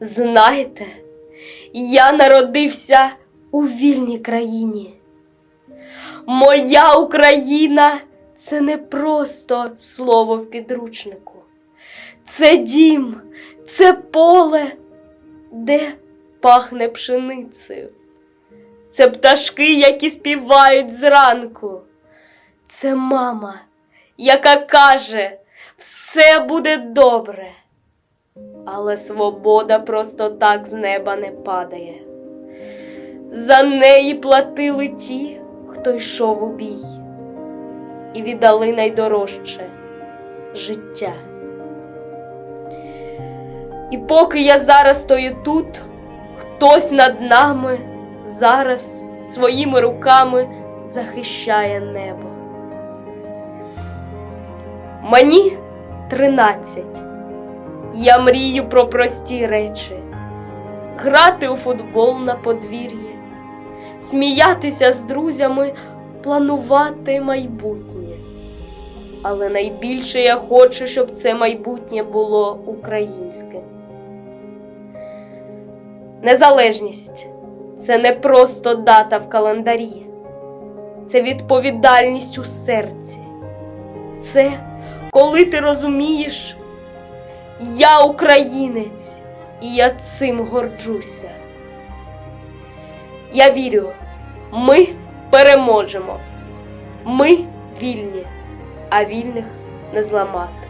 Знаєте, я народився у вільній країні. Моя Україна це не просто слово в підручнику. Це дім, це поле, де пахне пшеницею. Це пташки, які співають зранку. Це мама, яка каже, все буде добре. Але свобода просто так з неба не падає. За неї платили ті, хто йшов у бій, і віддали найдорожче життя. І поки я зараз стою тут, хтось над нами зараз своїми руками захищає небо. Мені тринадцять. Я мрію про прості речі, грати у футбол на подвір'ї, сміятися з друзями, планувати майбутнє. Але найбільше я хочу, щоб це майбутнє було українським. Незалежність це не просто дата в календарі, це відповідальність у серці. Це коли ти розумієш, я українець, і я цим горджуся. Я вірю, ми переможемо. Ми вільні, а вільних не зламати.